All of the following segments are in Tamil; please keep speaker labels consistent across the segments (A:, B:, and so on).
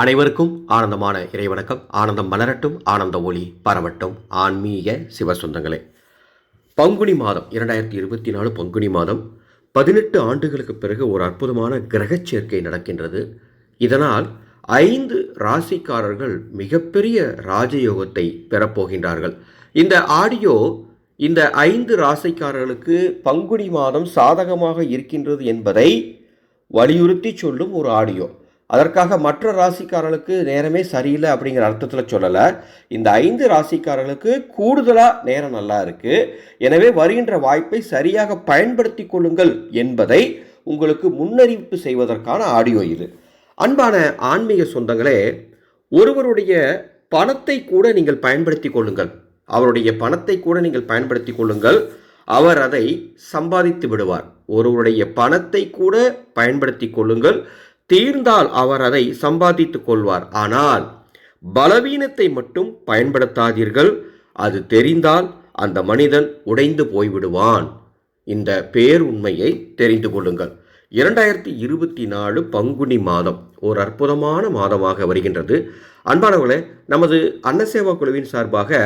A: அனைவருக்கும் ஆனந்தமான இறைவணக்கம். ஆனந்தம் மலரட்டும் ஆனந்த ஒளி பரவட்டும். ஆன்மீக சிவசொந்தங்களே. பங்குனி மாதம் இரண்டாயிரத்தி இருபத்தி நாலு பங்குனி மாதம் பதினெட்டு ஆண்டுகளுக்கு பிறகு ஒரு அற்புதமான கிரகச் சேர்க்கை நடக்கின்றது. இதனால் ஐந்து ராசிக்காரர்கள் மிகப்பெரிய ராஜயோகத்தை பெறப்போகின்றார்கள். இந்த ஆடியோ இந்த ஐந்து ராசிக்காரர்களுக்கு பங்குனி மாதம் சாதகமாக இருக்கின்றது என்பதை வலியுறுத்தி சொல்லும் ஒரு ஆடியோ. அதற்காக மற்ற ராசிக்காரர்களுக்கு நேரமே சரியில்லை அப்படிங்கிற அர்த்தத்தில் சொல்லலை. இந்த ஐந்து ராசிக்காரர்களுக்கு கூடுதலாக நேரம் நல்லா இருக்குது எனவே வருகின்ற வாய்ப்பை சரியாக பயன்படுத்தி கொள்ளுங்கள் என்பதை உங்களுக்கு முன்னறிவிப்பு செய்வதற்கான ஆடியோ இது. அன்பான ஆன்மீக சொந்தங்களே ஒருவருடைய பணத்தை கூட நீங்கள் பயன்படுத்தி கொள்ளுங்கள். அவருடைய பணத்தை கூட நீங்கள் பயன்படுத்தி கொள்ளுங்கள். அவர் அதை சம்பாதித்து விடுவார். ஒருவருடைய பணத்தை கூட பயன்படுத்தி கொள்ளுங்கள். தீர்ந்தால் அவர் அதை சம்பாதித்துக் கொள்வார். ஆனால் பலவீனத்தை மட்டும் பயன்படுத்தாதீர்கள். அது தெரிந்தால் அந்த மனிதன் உடைந்து போய்விடுவான். இந்த பேருண்மையை தெரிந்து கொள்ளுங்கள். இரண்டாயிரத்தி இருபத்தி நாலு பங்குனி மாதம். ஒரு அற்புதமான மாதமாக வருகின்றது. அன்பானவர்களே நமது அன்னசேவா குழுவின் சார்பாக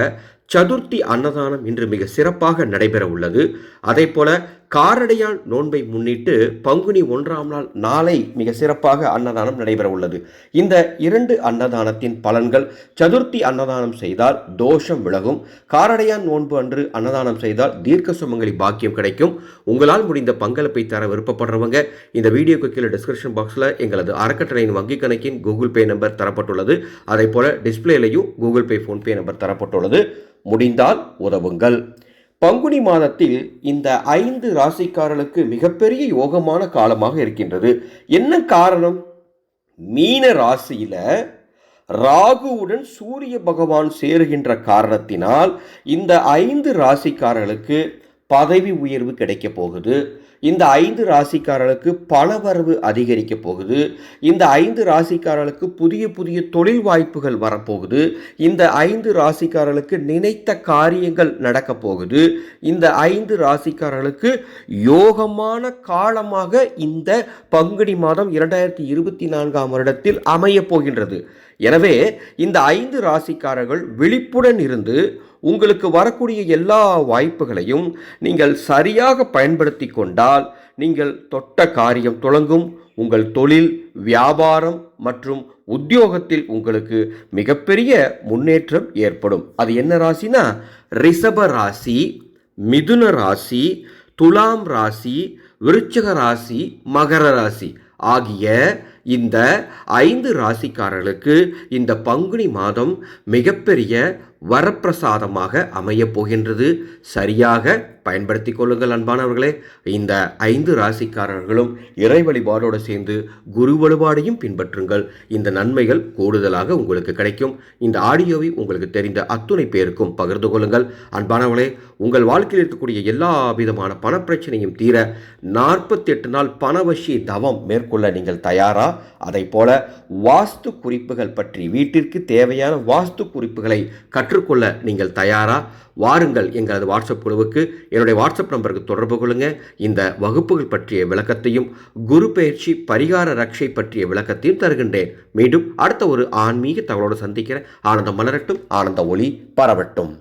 A: சதுர்த்தி அன்னதானம் இன்று மிக சிறப்பாக நடைபெற உள்ளது. அதே போல காரடையான் நோன்பை முன்னிட்டு பங்குனி ஒன்றாம் நாள் நாளை மிக சிறப்பாக அன்னதானம் நடைபெற உள்ளது. இந்த இரண்டு அன்னதானத்தின் பலன்கள் சதுர்த்தி அன்னதானம் செய்தால் தோஷம் விலகும் காரடையான் நோன்பு அன்று அன்னதானம் செய்தால் தீர்க்க சுமங்கலி பாக்கியம் கிடைக்கும். உங்களால் முடிந்த பங்களிப்பை தர விருப்பப்படுறவங்க இந்த வீடியோக்கு கீழே டிஸ்கிரிப்ஷன் பாக்ஸில் எங்களது அறக்கட்டளையின் வங்கிக் கணக்கின் கூகுள் பே நம்பர் தரப்பட்டுள்ளது. அதே போல டிஸ்பிளேலையும் கூகுள் பே ஃபோன்பே நம்பர் தரப்பட்டுள்ளது. முடிந்தால் உதவுங்கள். பங்குனி மாதத்தில் இந்த ஐந்து ராசிக்காரர்களுக்கு மிகப்பெரிய யோகமான காலமாக இருக்கின்றது. என்ன காரணம்? மீன ராசியில ராகுவுடன் சூரிய பகவான் சேருகின்ற காரணத்தினால் இந்த ஐந்து ராசிக்காரர்களுக்கு பதவி உயர்வு கிடைக்க போகுது. இந்த ஐந்து ராசிக்காரர்களுக்கு பணவரவு அதிகரிக்க போகுது. இந்த ஐந்து ராசிக்காரர்களுக்கு புதிய புதிய தொழில் வாய்ப்புகள் வரப்போகுது. இந்த ஐந்து ராசிக்காரர்களுக்கு நினைத்த காரியங்கள் நடக்க போகுது. இந்த ஐந்து ராசிக்காரர்களுக்கு யோகமான காலமாக இந்த பங்குனி மாதம் இரண்டாயிரத்தி இருபத்தி நான்காம் வருடத்தில் அமையப் போகின்றது. எனவே இந்த ஐந்து ராசிக்காரர்கள் விழிப்புடன் இருந்து உங்களுக்கு வரக்கூடிய எல்லா வாய்ப்புகளையும் நீங்கள் சரியாக பயன்படுத்தி கொண்டால் நீங்கள் தொட்ட காரியம் தொடங்கும். உங்கள் தொழில் வியாபாரம் மற்றும் உத்தியோகத்தில் உங்களுக்கு மிகப்பெரிய முன்னேற்றம் ஏற்படும். அது என்ன ராசினா? ரிஷப ராசி மிதுன ராசி துலாம் ராசி விருச்சக ராசி மகர ராசி ஆகிய இந்த ஐந்து ராசிக்காரர்களுக்கு இந்த பங்குனி மாதம் மிகப்பெரிய வரப்பிரசாதமாக அமையப் போகின்றது. சரியாக பயன்படுத்தி கொள்ளுங்கள் அன்பானவர்களே. இந்த ஐந்து ராசிக்காரர்களும் இறை வழிபாடோடு சேர்ந்து குரு வழிபாடையும் பின்பற்றுங்கள். இந்த நன்மைகள் கூடுதலாக உங்களுக்கு கிடைக்கும். இந்த ஆடியோவை உங்களுக்கு தெரிந்த அத்துணை பேருக்கும் பகிர்ந்து கொள்ளுங்கள். அன்பானவர்களே உங்கள் வாழ்க்கையில் இருக்கக்கூடிய எல்லா விதமான பணப்பிரச்சனையும் தீர நாற்பத்தி எட்டு நாள் பணவசி தவம் மேற்கொள்ள நீங்கள் தயாரா? அதை போல வாஸ்து குறிப்புகள் பற்றி வீட்டிற்கு தேவையான வாஸ்து குறிப்புகளை கற்றுக்கொள்ள நீங்கள் தயாரா? வாருங்கள் எங்களது வாட்ஸ்அப் குழுவுக்கு. என்னுடைய வாட்ஸ்அப் நம்பருக்கு தொடர்பு கொள்ளுங்கள் இந்த வகுப்புகள் பற்றிய விளக்கத்தையும் குரு பயிற்சி பரிகார ரக்ஷை பற்றிய விளக்கத்தையும் தருகின்றேன். மீண்டும் அடுத்த ஒரு ஆன்மீக தகவலோடு சந்திக்கிறேன். ஆனந்தம் மலரட்டும். ஆனந்த ஒளி பரவட்டும்.